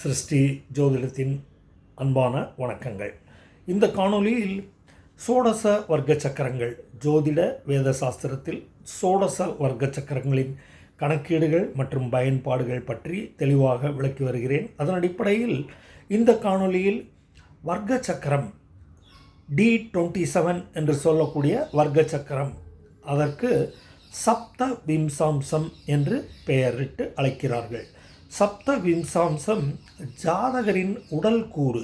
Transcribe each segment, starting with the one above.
சிருஷ்டி ஜோதிடத்தின் அன்பான வணக்கங்கள். இந்த காணொளியில் சோடச வர்க்க சக்கரங்கள் ஜோதிட வேத சாஸ்திரத்தில் சோடச வர்க்க சக்கரங்களின் கணக்கீடுகள் மற்றும் பயன்பாடுகள் பற்றி தெளிவாக விளக்கி வருகிறேன். அதன் அடிப்படையில் இந்த காணொளியில் வர்க்க சக்கரம் டி டுவெண்ட்டி செவன் என்று சொல்லக்கூடிய வர்க்க சக்கரம் அதற்கு சப்த விம்சாம்சம் என்று பெயரிட்டு அழைக்கிறார்கள். சப்த விம்சாம்சம் ஜாதகரின் உடல் கூறு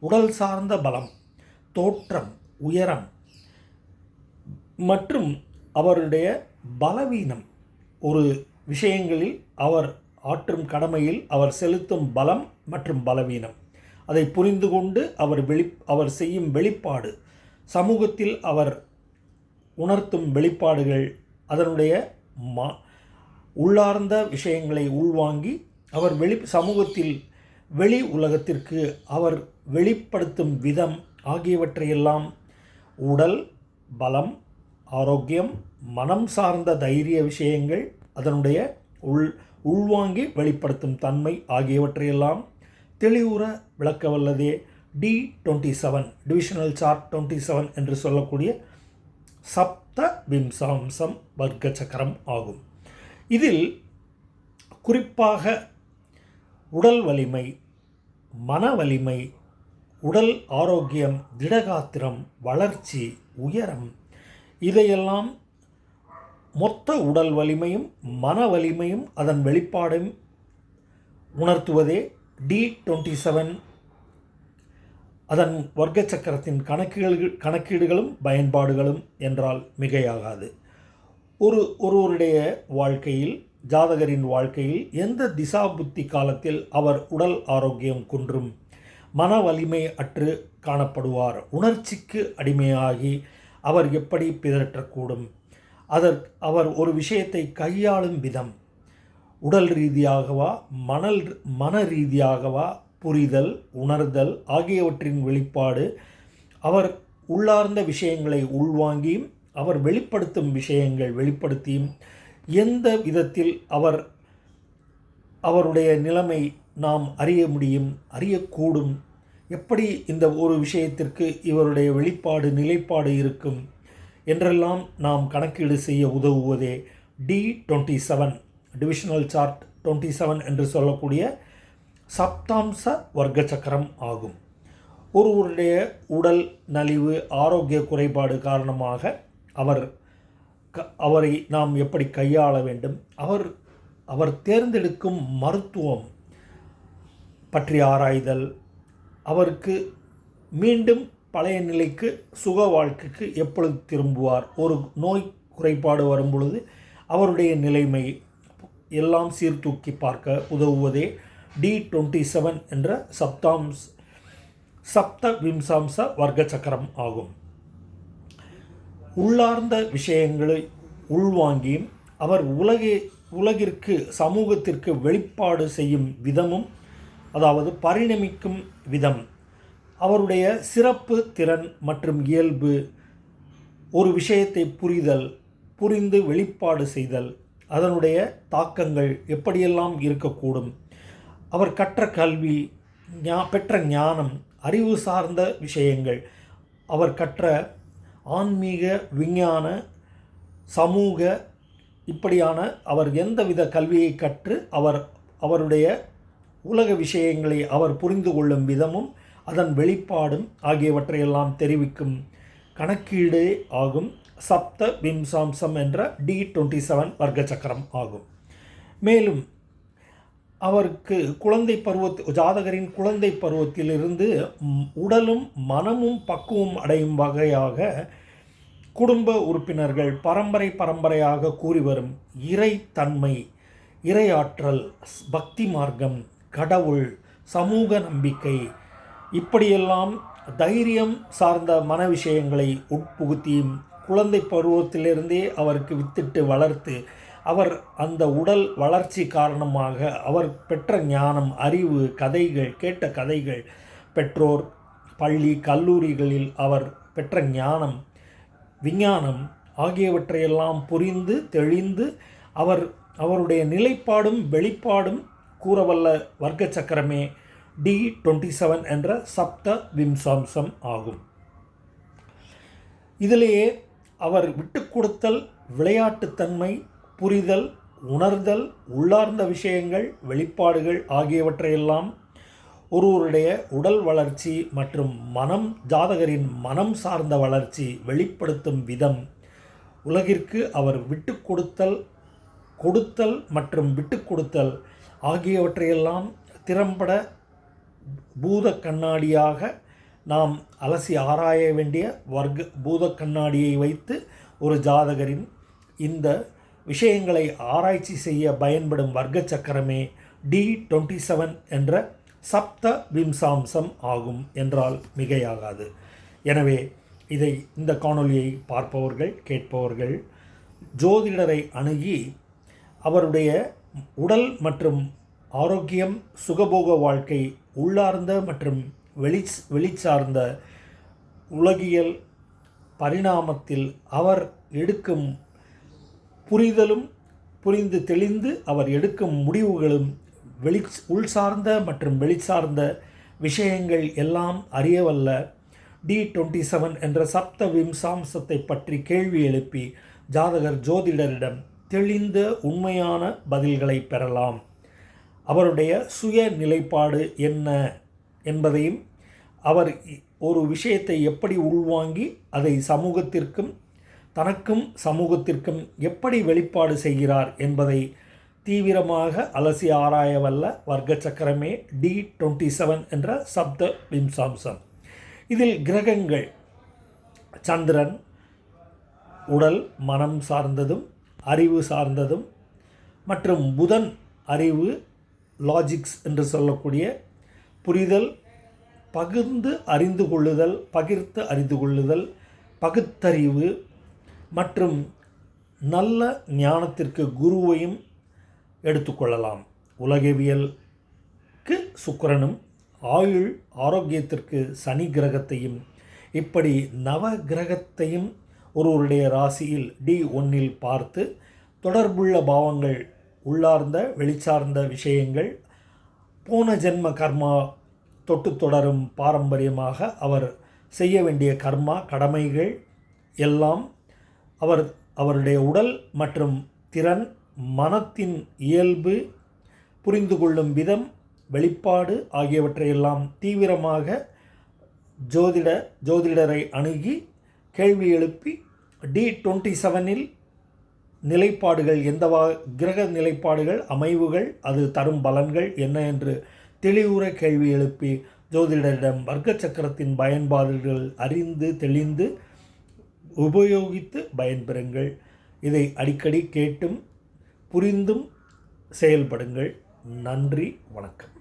உடல் சார்ந்த பலம் தோற்றம் உயரம் மற்றும் அவருடைய பலவீனம். ஒரு விஷயங்களில் அவர் ஆற்றும் கடமையில் அவர் செலுத்தும் பலம் மற்றும் பலவீனம். அதை புரிந்து கொண்டு அவர் வெளி அவர் செய்யும் வெளிப்பாடு. சமூகத்தில் அவர் உணர்த்தும் வெளிப்பாடுகள் அதனுடைய மா உள்ளார்ந்த விஷயங்களை உள்வாங்கி அவர் வெளி சமூகத்தில் வெளி உலகத்திற்கு அவர் வெளிப்படுத்தும் விதம் ஆகியவற்றையெல்லாம் உடல் பலம் ஆரோக்கியம் மனம் சார்ந்த தைரிய விஷயங்கள் அதனுடைய உள் உள்வாங்கி வெளிப்படுத்தும் தன்மை ஆகியவற்றையெல்லாம் தெளிவுற விளக்க வல்லதே D twenty seven divisional chart twenty seven என்று சொல்லக்கூடிய சப்த விம்சாம்சம் வர்க்க சக்கரம் ஆகும். இதில் குறிப்பாக உடல் வலிமை மன வலிமை உடல் ஆரோக்கியம் திடகாத்திரம் வளர்ச்சி உயரம் இதையெல்லாம் மொத்த உடல் வலிமையும் மன வலிமையும் அதன் வெளிப்பாடும் உணர்த்துவதே டி டுவெண்ட்டி செவன் அதன் வர்க்க சக்கரத்தின் கணக்குகள் கணக்கீடுகளும் பயன்பாடுகளும் என்றால் மிகையாகாது. ஒரு ஒருவருடைய வாழ்க்கையில் ஜாதகரின் வாழ்க்கையில் எந்த திசா புத்தி காலத்தில் அவர் உடல் ஆரோக்கியம் குன்றும்? மன வலிமை அற்று காணப்படுவார். உணர்ச்சிக்கு அடிமையாகி அவர் எப்படி பிதற்றக்கூடும்? அதற் அவர் ஒரு விஷயத்தை கையாளும் விதம். உடல் ரீதியாகவா மணல் மன ரீதியாகவா புரிதல் உணர்தல் ஆகியவற்றின் வெளிப்பாடு அவர் உள்ளார்ந்த விஷயங்களை உள்வாங்கியும் அவர் வெளிப்படுத்தும் விஷயங்கள் வெளிப்படுத்தியும் எந்த விதத்தில் அவர் அவருடைய நிலைமை நாம் அறிய முடியும் அறியக்கூடும்? எப்படி இந்த ஒரு விஷயத்திற்கு இவருடைய வெளிப்பாடு நிலைப்பாடு இருக்கும்? என்றெல்லாம் நாம் கணக்கீடு செய்ய உதவுவதே D twenty seven divisional chart twenty seven என்று சொல்லக்கூடிய சப்தாம்ச வர்க்க சக்கரம் ஆகும். ஒருவருடைய உடல் நலிவு ஆரோக்கிய குறைபாடு காரணமாக அவர் அவரை நாம் எப்படி கையாள வேண்டும்? அவர் அவர் தேர்ந்தெடுக்கும் மருத்துவம் பற்றி ஆராய்தல் அவருக்கு மீண்டும் பழைய நிலைக்கு சுக வாழ்க்கைக்கு எப்பொழுது திரும்புவார்? ஒரு நோய் குறைபாடு வரும்பொழுது அவருடைய நிலைமை எல்லாம் சீர்தூக்கி பார்க்க உதவுவதே டி டுவெண்ட்டி செவன் என்ற சப்தாம்ஸ் சப்த விம்சாம்ச வர்க்க சக்கரம் ஆகும். உள்ளார்ந்த விஷயங்களை உள்வாங்கியும் அவர் உலகே உலகிற்கு சமூகத்திற்கு வெளிப்பாடு செய்யும் விதமும் அதாவது பரிணமிக்கும் விதம். அவருடைய சிறப்பு திறன் மற்றும் இயல்பு ஒரு விஷயத்தை புரிதல் புரிந்து வெளிப்பாடு செய்தல் அதனுடைய தாக்கங்கள் எப்படியெல்லாம் இருக்கக்கூடும்? அவர் கற்ற கல்வி ஞா பெற்ற ஞானம் அறிவு சார்ந்த விஷயங்கள் அவர் கற்ற ஆன்மீக விஞ்ஞான சமூக இப்படியான அவர் எந்தவித கல்வியை கற்று அவர் அவருடைய உலக விஷயங்களை அவர் புரிந்து கொள்ளும் விதமும் அதன் வெளிப்பாடும் ஆகியவற்றையெல்லாம் தெரிவிக்கும் கணக்கீடு ஆகும். சப்த விம்சாம்சம் என்ற டி டுவெண்ட்டி செவன் வர்க்க சக்கரம் ஆகும். மேலும் அவருக்கு குழந்தை பருவத்து ஜாதகரின் குழந்தை பருவத்திலிருந்து உடலும் மனமும் பக்குவம் அடையும் வகையாக குடும்ப உறுப்பினர்கள் பரம்பரை பரம்பரையாக கூறி வரும் இறைத்தன்மை இறையாற்றல் பக்தி மார்க்கம் கடவுள் சமூக நம்பிக்கை இப்படியெல்லாம் தைரியம் சார்ந்த மன விஷயங்களை உட்புகுத்தியும் குழந்தை பருவத்திலிருந்தே அவருக்கு வித்திட்டு வளர்த்து அவர் அந்த உடல் வளர்ச்சி காரணமாக அவர் பெற்ற ஞானம் அறிவு கதைகள் கேட்ட கதைகள் பெற்றோர் பள்ளி கல்லூரிகளில் அவர் பெற்ற ஞானம் விஞ்ஞானம் ஆகியவற்றையெல்லாம் புரிந்து தெளிந்து அவர் அவருடைய நிலைப்பாடும் வெளிப்பாடும் கூறவல்ல வர்க்க சக்கரமே டி டுவெண்ட்டி செவன் என்ற சப்த விம்சாம்சம் ஆகும். இதிலேயே அவர் விட்டு கொடுத்தல் விளையாட்டுத்தன்மை புரிதல் உணர்தல் உள்ளார்ந்த விஷயங்கள் வெளிப்பாடுகள் ஆகியவற்றையெல்லாம் ஒருவருடைய உடல் வளர்ச்சி மற்றும் மனம் ஜாதகரின் மனம் சார்ந்த வளர்ச்சி வெளிப்படுத்தும் விதம். உலகிற்கு அவர் விட்டு கொடுத்தல் கொடுத்தல் மற்றும் விட்டு கொடுத்தல் ஆகியவற்றையெல்லாம் திறம்பட பூத கண்ணாடியாக நாம் அலசி ஆராய வேண்டிய வர்க்க பூத கண்ணாடியை வைத்து ஒரு ஜாதகரின் இந்த விஷயங்களை ஆராய்ச்சி செய்ய பயன்படும் வர்க்க சக்கரமே டி டுவெண்ட்டி செவன் என்ற சப்த விம்சாம்சம் ஆகும் என்றால் மிகையாகாது. எனவே இதை இந்த காணொளியை பார்ப்பவர்கள் கேட்பவர்கள் ஜோதிடரை அணுகி அவருடைய உடல் மற்றும் ஆரோக்கியம் சுகபோக வாழ்க்கை உள்ளார்ந்த மற்றும் வெளி வெளிச்சார்ந்த உலகியல் பரிணாமத்தில் அவர் எடுக்கும் புரிதலும் புரிந்து தெளிந்து அவர் எடுக்கும் முடிவுகளும் வெளி உள்சார்ந்த மற்றும் வெளிச்சார்ந்த விஷயங்கள் எல்லாம் அறியவல்ல. டி டுவெண்ட்டி செவன் என்ற சப்த விம்சாம்சத்தை பற்றி கேள்வி எழுப்பி ஜாதகர் ஜோதிடரிடம் தெளிந்த உண்மையான பதில்களை பெறலாம். அவருடைய சுய நிலைப்பாடு என்ன என்பதையும் அவர் ஒரு விஷயத்தை எப்படி உள்வாங்கி அதை சமூகத்திற்கும் தனக்கும் சமூகத்திற்கும் எப்படி வெளிப்பாடு செய்கிறார் என்பதை தீவிரமாக அலசி ஆராயவல்ல வர்க்க சக்கரமே டி டுவெண்ட்டி செவன் என்ற சப்த விம்சாம்சம். இதில் கிரகங்கள் சந்திரன் உடல் மனம் சார்ந்ததும் அறிவு சார்ந்ததும் மற்றும் புதன் அறிவு லாஜிக்ஸ் என்று சொல்லக்கூடிய புரிதல் பகிர்ந்து அறிந்து கொள்ளுதல் பகிர்ந்து அறிந்து கொள்ளுதல் பகுத்தறிவு மற்றும் நல்ல ஞானத்திற்கு குருவையும் எடுத்துக்கொள்ளலாம். உலகவியலுக்கு சுக்கரனும் ஆயுள் ஆரோக்கியத்திற்கு சனி கிரகத்தையும் இப்படி நவ கிரகத்தையும் ஒருவருடைய ராசியில் டி ஒன்னில் பார்த்து தொடர்புள்ள பாவங்கள் உள்ளார்ந்த வெளிச்சார்ந்த விஷயங்கள் போன ஜென்ம கர்மா தொட்டு தொடரும் பாரம்பரியமாக அவர் செய்ய வேண்டிய கர்மா கடமைகள் எல்லாம் அவர் அவருடைய உடல் மற்றும் திறன் மனத்தின் இயல்பு புரிந்து கொள்ளும் விதம் வெளிப்பாடு ஆகியவற்றையெல்லாம் தீவிரமாக ஜோதிட ஜோதிடரை அணுகி கேள்வி எழுப்பி டி டுவெண்ட்டி செவனில் நிலைப்பாடுகள் எந்தவா கிரக நிலைப்பாடுகள் அமைவுகள் அது தரும் பலன்கள் என்ன என்று தெளிவுற கேள்வி எழுப்பி ஜோதிடரிடம் வர்க்க சக்கரத்தின் பயன்பாடுகள் அறிந்து தெளிந்து உபயோகித்து பயன்பெறுங்கள். இதை அடிக்கடி கேட்டும் புரிந்தும் செயல்படுங்கள். நன்றி வணக்கம்.